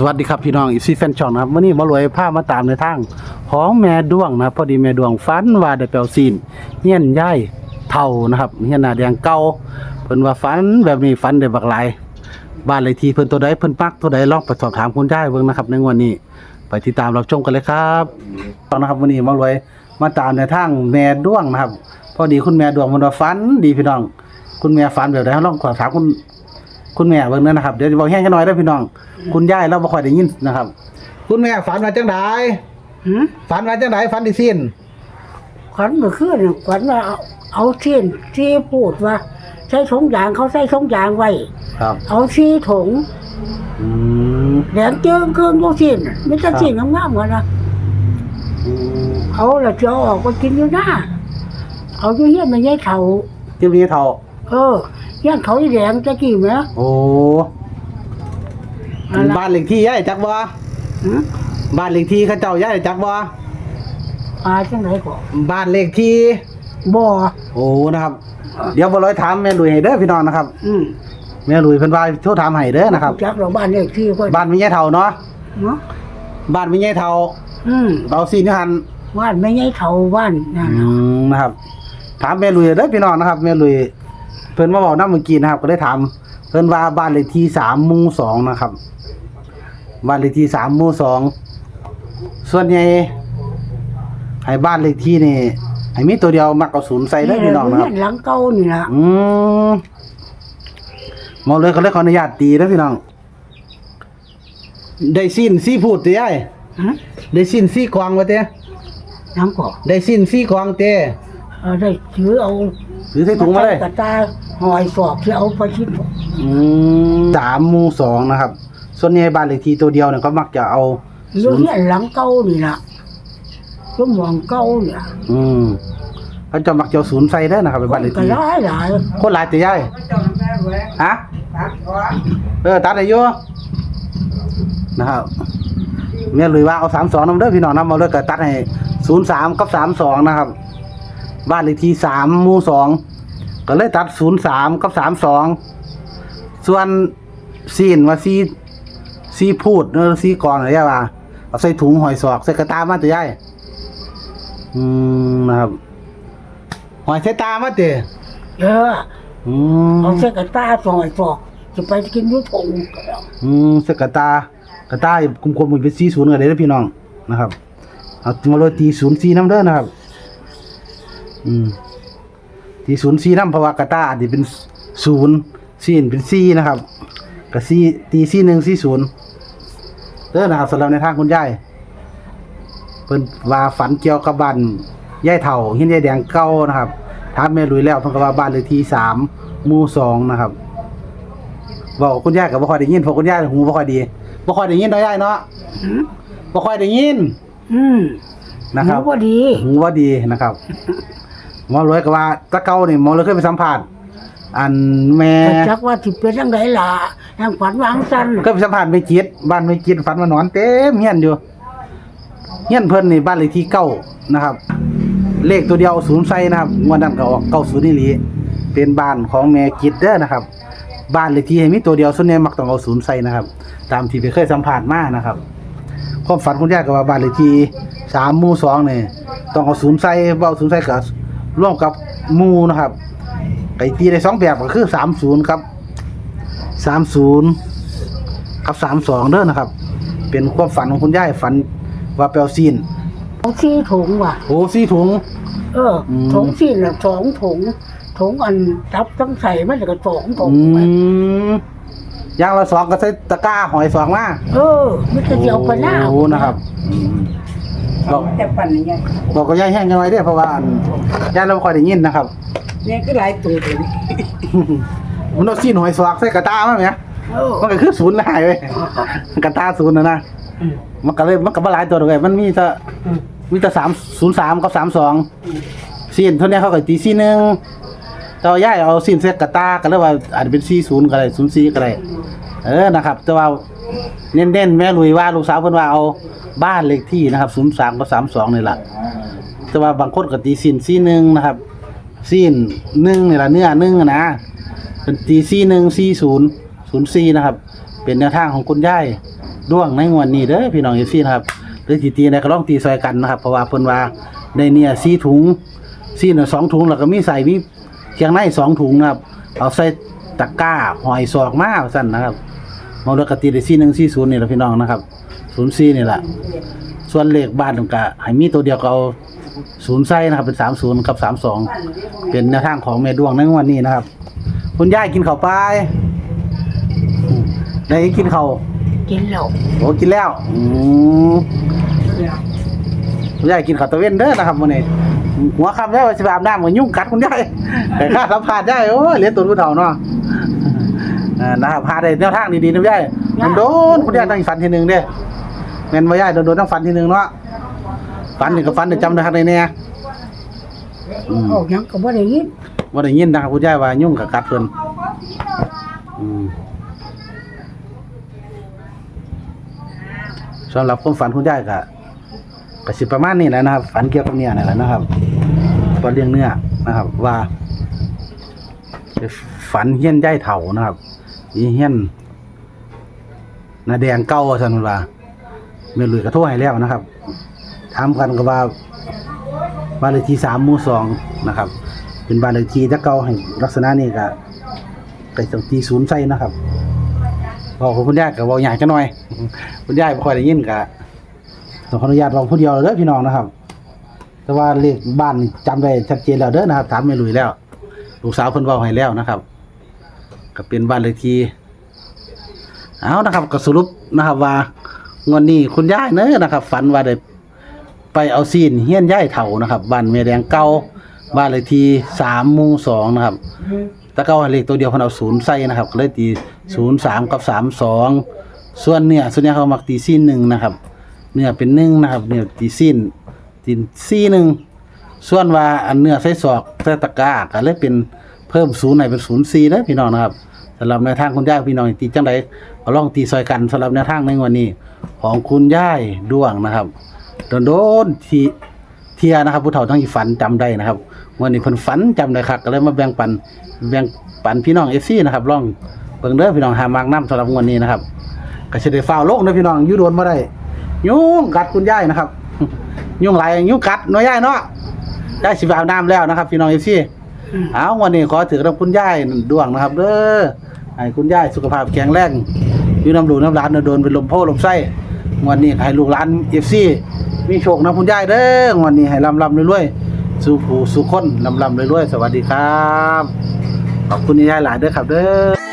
สวัสดีครับพี่น้องอีซีแฟนช่องนะครับวันนี้มารวยผ้ามาตามในทางของแม่ดวงนะพอดีแม่ดวงฟันว่าได้แปลวซีนเฮียนย่ายเท่านะครับเฮียนหน้าแดงเก่าเพิ่นว่าฟันแบบนี้ฟันได้บักหลายบ้านเลขที่เพิ่นตัวใดเพิ่นปักตัวใดลองไปสอบถามคุณย่ายเบิ่งนะครับในงวดนี้ ไปติดตามรับชมกันเลยครับตอนนะครับวันนี้มารวยมาตามในทางแม่ดวงนะครับ พอดีคุณแม่ดวงมันว่าฟันดีพี่น้อง คุณแม่ฟันแบบใดลองขอบถามคุณ คุณแม่เบิ่งนั่นนะครับเดี๋ยวจะบอกแห้งกันหน่อยเด้อพี่น้อง คุณยายเราบ่ค่อยได้ยินนะครับ คุณแม่ฝันมาจังไดหืมฝันมาจังไดฝันดิสิ้นขวัญเมื่อคืนน่ะขวัญว่าเอาเอาเทียนที่พูดว่า ใช้สงยางเขาใช้สงยางไว้ ครับเอาชีถุงอืมแดงเจิงเกินโยชินไม่ใช่สิ่งงามๆกันนะเอาละจะเอาออกมากินอยู่หน้าเอาอยู่เยี่ยมไม่ใช่เขาที่นี้เท่า เออเยี่ยมเขาอีแดงจะกี่ไหมโอ้นั่นล่ะบ้านเลขที่ยายจักบ่หืมบ้านเลขที่เขาเจ้ายายจักบ่ปลาจังไหนก่อนบ้านเลขที่ บ่อโอ้นะครับ เดี๋ยวบ่ร้อยถามแม่ลุยให้เด้อพี่น้องนะครับอืมแม่ลุยเพิ่นว่าโทรถามให้เด้อนะครับ จักเราบ้านเลขที่ก็บ้านมียายเท่าเนาะเนาะบ้านมียายเท่าอืมเอาซีนอยู่หั่นบ้านไม่ใช่เขาบ้านนั่นอืน่ะมนะครับ ถามแม่ลุยเด้อพี่น้องนะครับแม่ลุย เพิ่นมาบอกน้ำเมื่อกี้นะครับ ก็ได้ถามเพิ่นว่าบ้านเลขที่สามหมู่สองนะครับ บ้านเลขที่สามหมู่สองส่วนใหญ่ให้บ้านเลขที่นี่ให้มีตัวเดียวมักเอาศูนย์ใส่เด้อพี่น้องนะครับเยหลังเก่านี่ล่ะอืมหมอเลยเขาเลยขออนุญาตตีเด้อพี่น้อง ได้สิ้นซี่พูดเต้ยายฮะได้สิ้นซี่กวางวะเต้น้ำก่อได้สิ้นซี่กวางเต้เอาได้ถือเอา หรือใส่ถุงมาเลย กระตาหอยสอบที่เอาไปชิ้นอืมสามหมู่สองนะครับ ส่วนใหญ่บ้านเลขที่ตัวเดียวเนี่ยเขามักจะเอาเรื่องนี้หลังเก่านี่ล่ะก็มองเก่าเนี่ยอืมเขาจะมักจะเอาศูนย์ใส่ได้อนะครับเป็นบ้านเลขก็ที่หลายหลายคนหลายตีใหญ่ฮะเออตัดได้อยู่นะครับเมียลุยว่าเอาสามสองนำเด้อพี่น้องนำมาเลยก็ตัดให้ศูนย์สามกับสามสองนะครับ บ้านเลขที่สามหมู่สอง ก็เลยตัดศูนย์สามกับสามสองส่วนซีนว่าซีซีพูดเนอะซีกรอะไรว่าเอาใส่ถุงหอยสอกใส่กระตามาแต่ย่ายอืมนะครับหอยใส่ตามาเตะเอออืมเอาเส้นกระตาสอยสอกจะไปกินอยุทงอืมใส่กระตากระตาคุมคุมๆเป็นซีศูนย์กันเลยนะพี่น้องนะครับ เอามาโรยตีศูนย์ซีน้ำเด้อนะครับ อืม ตีศูนย์ซีน้ำเพราะว่ากระตาอาจจะเป็นศูนย์ซีนเป็นซีนะครับกับซีตีซีหนึ่งซีศูนย์เด้อนะครับสำหรับในทางคุณยายเพิ่นว่าฝันเกี่ยวกับบ้านยายเฒ่าหินยายแดงเก่านะครับถามแม่ลุยแล้วเพิ่นก็ว่าบ้านเลขที่สามหมู่สองนะครับบอกคุณยายก็บ่ค่อยได้ยินเพราะคุณยายหูบ่ค่อยดีบ่ค่อยได้ยินเนาะยายเนาะหืมบ่ค่อยได้ยิน อืมนะครับรู้ว่าดีหูว่าดีนะครับ หมอรวยก็ว่าตะเกานี่หมอรวยเคยไปสัมภาษณ์อันแม่แต่จักว่าสิเป็นจังไดล่ะทางฝันวางสันเคยไปสัมภาษณ์ไม่จิตบ้านไม่จิตฝันว่านอนเต็มเฮียนอยู่เฮียนเพิ่นนี่บ้านเลขที่เก้านะครับ เลขตัวเดียวศูนย์ใส่นะครับงวันนั้นก็ออกเก้าศูนย์นี่หลีเป็นบ้านของแม่จิตเด้อนะครับ บ้านเลขที่ให้มีตัวเดียวส่วนใหญ่มักต้องเอาศูนย์ใส่นะครับ ตามที่ไปเคยสัมภาษณ์มานะครับความฝันคุณย่าก็ว่าบ้านเลขที่สามหมู่สองเนี่ยต้องเอาศูนย์ใส่เบาศูนย์ใส่กับ ร่วมกับหมู่นะครับไก่ตีได้สองแบบก็คือสามศูนย์ครับสามศูนย์กับสามสองเด้อนะครับ เป็นความฝันของคุณย่าฝันว่าเปลซีนเอาซี่ถุงว่ะ โอ้สี่ถุง เอออม ถุงซี่น่ะสองถุงถุงอันทับทั้งใส่มันแล้วก็สองถุงอืมอย่างละสองก็ใส่ตะกร้าหอยสองมาเออไม่เคยเอาไปหน้าโอ้นะครับอืม บอกแต่ปั่นนี่ยังบอกกับย่าแห้งกันไว้เด้อเพราะว่าอันย่าเราไม่ค่อยได้ยินนะครับเนี่ยก็หลายตัวเลยมันเอาซีนหอยสอกใส่กระตามาไหมเออมันก็คือศูนย์ได้เว้ยกระตาศูนย์นะนะมันก็เลยมันก็บ่หลายตัวเลยมันมีแต่มีแต่สามศูนย์สามกับสามสองซีนเท่านี้เขาก็ตีซีหนึ่งแต่ว่าย่ายเอาซีนเซตกระตาก็เลยว่าอาจจะเป็นซีศูนย์ก็ได้ศูนย์ซีก็ได้ เออนะครับ แต่ว่าเน้นๆแม่ลุยว่าลูกสาวเพิ่นว่าเอาบ้านเลขที่นะครับศูนย์สามกับสามสองนี่แหละแต่ว่าบางคนก็ตีซีนซีหนึ่งนะครับซีนหนึ่งนี่แหละเนื้อหนึ่งนะเป็นตีซีหนึ่งซีศูนย์ศูนย์ซีนะครับ เป็นแนวทางของคุณยายด้วงในงวดนี้เด้อพี่น้องเอฟซีนะครับหรือตีตีในก็ลองตีซอยกันนะครับ เพราะว่าเพิ่นว่าในเนี่ยสี่ถุงสี่น่ะสองถุงแล้วก็มีใส่มีเคียงในสองถุงนะครับ เอาใส่ ตะกร้าหอยซอกมาว่าซั่นนะครับมองแล้วก็ตีได้สี่หนึ่งสี่ศูนย์นี่แหละพี่น้องนะครับศูนย์สี่นี่แหละส่วนเลขบ้านก็ให้มีตัวเดียวก็เอาศูนย์ไส้นะครับเป็นสามศูนย์กับสามสองเป็นแนวทางของแม่ดวงในงวันนี้นะครับ คุณยายกินข้าวไปได้กินข้าวกินเหล้าโอ้กินแล้วอืมคุณยายกินข้าวตะเวนเด้อนะครับมื้อนี้หัวค่ำแล้วว่าสิไปอาบน้ำมันยุ่งกัดคุณยายแต่ข้าสัมภาษณ์ได้โอ้ยเหรียญตุนผู้เฒ่าเนาะเออนะครับพาได้แนวทางดีๆนะคุณยายมันโดนคุณยายต้องฝันทีหนึงเด้แม่นบ่ยายโดนๆต้องฝันทีหนึงเนาะฝันนี่ก็ฝันได้จำได้คักได้แน่อืมออกหยังก็บ่ได้ยินว่าได้ยินนะครับคุณยายว่ายุ่งกับกัดเพิ่นอืมสำหรับความฝันคุณยายก็ก็สิประมาณนี้แหละนะครับ ฝันเกี่ยวกับเนี่ยนี่แหละนะครับตัวเรื่องเนื้อนะครับ ว่าจะฝันเฮี้ยนย่ายเถ่านะครับ อีเฮียนนาแดงเก้าสันว่าเมลุยกระโทษให้แล้วนะครับถามกันก็ว่าบ้านเลขที่สามหมู่สองนะครับ เป็นบ้านเลขที่ถ้าเก่าให้ลักษณะนี้ก็ไปต้องตีศูนย์ใส่นะครับบอกคุณยายก็บอกใหญ่จะหน่อย คุณยายบ่ค่อยได้ยินก็ต้องขออนุญาตบอกผู้เดียวเด้อพี่น้องนะครับ แต่ว่าเลขบ้านนี่จำได้ชัดเจนแล้วเด้อนะครับถามแม่ลุยแล้วลูกสาวเพิ่นเว้าให้แล้วนะครับ ก็เป็นบ้านเลขที่เอานะครับก็สรุปนะครับว่างวดนี้คุณยายเน้อนะครับ ฝันว่าได้ไปเอาซีนเฮียนย่ายเฒ่านะครับบ้านแม่แดงเก่าบ้านเลขที่สามมู่สองนะครับตะเก่าเลขตัวเดียวเพิ่นเอาศูนย์ใส่นะครับก็เลยตีศูนย์สามกับสามสองส่วนเนี่ยส่วนเนี้ยเขามักตีซีนหนึ่งนะครับ เนื้อเป็นหนึ่งนะครับ เนื้อตีซีนตีซีหนึ่งส่วนว่าอันเนื้อไส้ศอกไส้ตะกร้าก็เลยเป็น เพิ่มศูนย์ไหนเป็นศูนย์สี่แล้วพี่น้องนะครับสำหรับแนวทางคุณย่าพี่น้องตีจังไดเอาลองตีซอยกันสำหรับแนวทางในวันนี้ ของคุณย่ายด้วงนะครับโดนโดนทีเทียนะครับผู้เฒ่าทั้งอีฝันจำได้นะครับวันนี้เพิ่นฝันจำได้ครับก็เลยมาแบ่งปันแบ่งปันพี่น้องเอซี่นะครับลองเบิ่งเด้อพี่น้องหามากน้ำสำหรับวันนี้นะครับก็สิได้ฟ้าโลกนะพี่น้องยูโดนบ่ได้ยุ่งกัดคุณย่ายนะครับ ยุ่งหลายยุ่งกัดน้อยย่ายเนาะได้สิบอาบน้ำแล้วนะครับ พี่น้องเอซี่ เอาวันนี้ขอถือกับคุณยายดวงนะครับเด้อให้คุณยายสุขภาพแข็งแรงอยู่น้ำหลูน้ำร้านโดนเป็นลมโพลมไส้วันนี้ให้ลูกหลานเอฟซีมีโชคนะคุณยายเด้อวันนี้ให้ลำลำรวยๆสู่ผู้สู่คนลำลำรวยๆสวัสดีครับขอบคุณยายหลายเด้อครับเด้อ